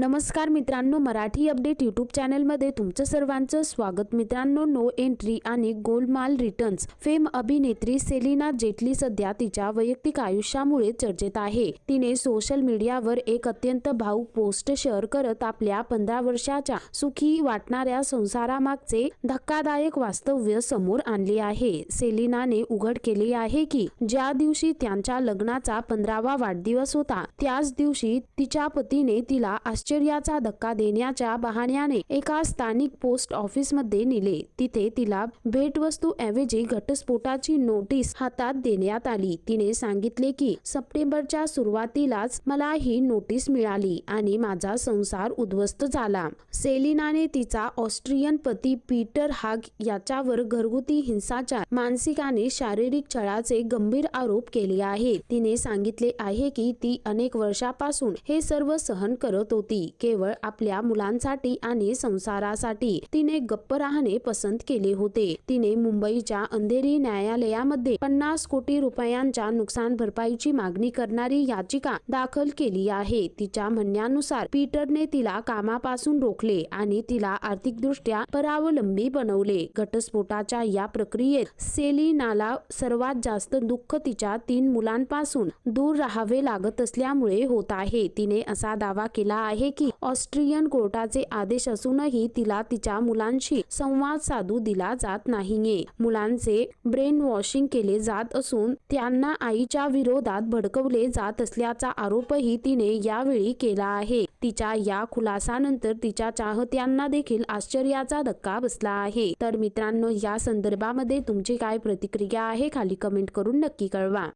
नमस्कार मित्रांनो Marathi update YouTube चॅनलमध्ये तुमचं सर्वांचं स्वागत. मित्रांनो नो एंट्री आणि गोलमाल रिटर्न्स. फेम अभिनेत्री सेलिना जेटली सध्या तिच्या वैयक्तिक आयुष्यामुळे चर्चेत आहे. तिने सोशल मीडियावर एक अत्यंत भाऊक पोस्ट शेअर करत आपल्या पंधरा वर्षाच्या सुखी वाटणाऱ्या संसारामागचे धक्कादायक वास्तव्य समोर आणले आहे. सेलिनाने उघड केले आहे की ज्या दिवशी त्यांच्या लग्नाचा पंधरावा वाढदिवस होता त्याच दिवशी तिच्या पतीने तिला आश्चर्याचा धक्का देण्याच्या बहाण्याने एका स्थानिक पोस्ट ऑफिसमध्ये नेले. तिथे तिला भेटवस्तू ऐवजी घटस्फोटाची नोटीस हातात देण्यात आली. तिने सांगितले की सप्टेंबरच्या सुरुवातीलाच मला ही नोटीस मिळाली आणि माझा संसार उद्ध्वस्त झाला. सेलिनाने तिचा ऑस्ट्रियन पती पीटर हाग याच्यावर घरगुती हिंसाचार मानसिक आणि शारीरिक छळाचे गंभीर आरोप केले आहे तिने सांगितले आहे की ती अनेक वर्षापासून हे सर्व सहन करत होती. केवळ आपल्या मुलांसाठी आणि संसारासाठी तिने गप्प राहणे पसंत केले होते. तिने मुंबईच्या अंधेरी न्यायालयामध्ये पन्नास कोटी रुपयांच्या नुकसान भरपाईची मागणी करणारी याचिका दाखल केली आहे. तिच्या म्हणण्यानुसार पीटरने तिला कामापासून रोखले आणि तिला आर्थिकदृष्ट्या परावलंबी बनवले. घटस्फोटाच्या या प्रक्रियेत सेलिनाला सर्वात जास्त दुःख तिच्या तीन मुलांपासून दूर राहावे लागत असल्यामुळे होत आहे. तिने असा दावा केला आहे की ऑस्ट्रियन कोर्टाचे आदेश असूनही तिला तिच्या मुलांशी संवाद साधू दिला जात नाहीये. मुलांचे ब्रेन वॉशिंग केले जात असून त्यांना आईच्या विरोधात भडकवले जात असल्याचा आरोपही तिने यावेळी केला आहे. तिच्या या खुलासानंतर तिच्या चाहत्यांना देखील आश्चर्याचा धक्का बसला आहे. तर मित्रांनो या संदर्भामध्ये तुमची काय प्रतिक्रिया आहे? खाली कमेंट करून नक्की कळवा.